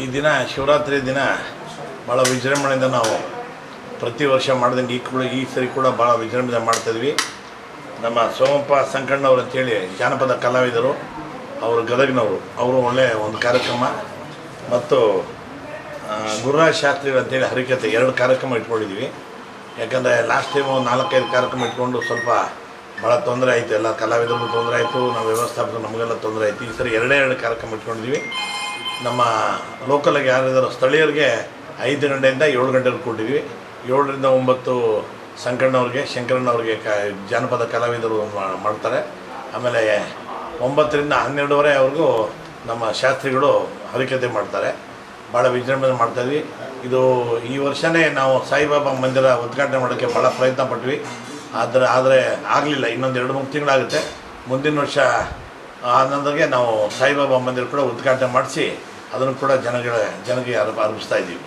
ಈ ದಿನ, ಶಿವರಾತ್ರಿ ದಿನ ಭಾಳ ವಿಜೃಂಭಣೆಯಿಂದ ನಾವು ಪ್ರತಿ ವರ್ಷ ಮಾಡಿದಂಗೆ ಈ ಕೂಡ ಈ ಸರಿ ಕೂಡ ಭಾಳ ವಿಜೃಂಭಣೆ ಮಾಡ್ತಾಯಿದ್ವಿ ನಮ್ಮ ಸೋಮಪ್ಪ ಸಂಕಣ್ಣವ್ರು ಅಂತೇಳಿ ಜಾನಪದ ಕಲಾವಿದರು, ಅವರು ಗದಗಿನವರು. ಅವರು ಒಳ್ಳೆಯ ಒಂದು ಕಾರ್ಯಕ್ರಮ. ಮತ್ತು ಗುರುರಾಜ್ ಶಾಸ್ತ್ರಿಗಳು ಅಂತೇಳಿ ಹರಿಕತೆ ಎರಡು ಕಾರ್ಯಕ್ರಮ ಇಟ್ಕೊಂಡಿದ್ವಿ ಯಾಕಂದರೆ ಲಾಸ್ಟ್ ಟೈಮು ನಾಲ್ಕೈದು ಕಾರ್ಯಕ್ರಮ ಇಟ್ಕೊಂಡು ಸ್ವಲ್ಪ ಭಾಳ ತೊಂದರೆ ಆಯಿತು. ಎಲ್ಲ ಕಲಾವಿದರಿಗೂ ತೊಂದರೆ ಆಯಿತು ನಮ್ಮ ವ್ಯವಸ್ಥಾಪಕರು ನಮಗೆಲ್ಲ ತೊಂದರೆ ಆಯಿತು. ಈ ಸರಿ ಎರಡೇ ಎರಡು ಕಾರ್ಯಕ್ರಮ ಇಟ್ಕೊಂಡಿದ್ವಿ ನಮ್ಮ ಲೋಕಲಾಗಿ ಯಾರಿದ್ದಾರೋ ಸ್ಥಳೀಯರಿಗೆ ಐದು ಗಂಟೆಯಿಂದ ಏಳು ಗಂಟೆಗೆ ಕೊಟ್ಟಿದ್ವಿ ಏಳರಿಂದ ಒಂಬತ್ತು ಸಂಕಣ್ಣವ್ರಿಗೆ ಶಂಕರಣ್ಣವ್ರಿಗೆ ಕ, ಜಾನಪದ ಕಲಾವಿದರು ಮಾಡ್ತಾರೆ. ಆಮೇಲೆ ಒಂಬತ್ತರಿಂದ ಹನ್ನೆರಡುವರೆವರೆಗೂ ನಮ್ಮ ಶಾಸ್ತ್ರಿಗಳು ಹರಿಕತೆ ಮಾಡ್ತಾರೆ. ಭಾಳ ವಿಜೃಂಭಣೆ ಮಾಡ್ತಾಯಿದ್ವಿ ಇದು ಈ ವರ್ಷವೇ ನಾವು ಸಾಯಿಬಾಬಾ ಮಂದಿರ ಉದ್ಘಾಟನೆ ಮಾಡೋಕ್ಕೆ ಭಾಳ ಪ್ರಯತ್ನ ಪಟ್ವಿ. ಆದರೆ ಆದರೆ ಆಗಲಿಲ್ಲ. ಇನ್ನೊಂದು ಎರಡು ಮೂರು ತಿಂಗಳಾಗುತ್ತೆ. ಮುಂದಿನ ವರ್ಷ ಆನಂದಗೆ ನಾವು ಸಾಯಿಬಾಬಾ ಮಂದಿರ ಕೂಡ ಉದ್ಘಾಟನೆ ಮಾಡಿಸಿ ಅದನ್ನು ಕೂಡ ಜನಗಳ ಜನರಿಗೆ ಅರ್ಪ ಅರ್ಪಿಸ್ತಾ ಇದ್ದೀವಿ.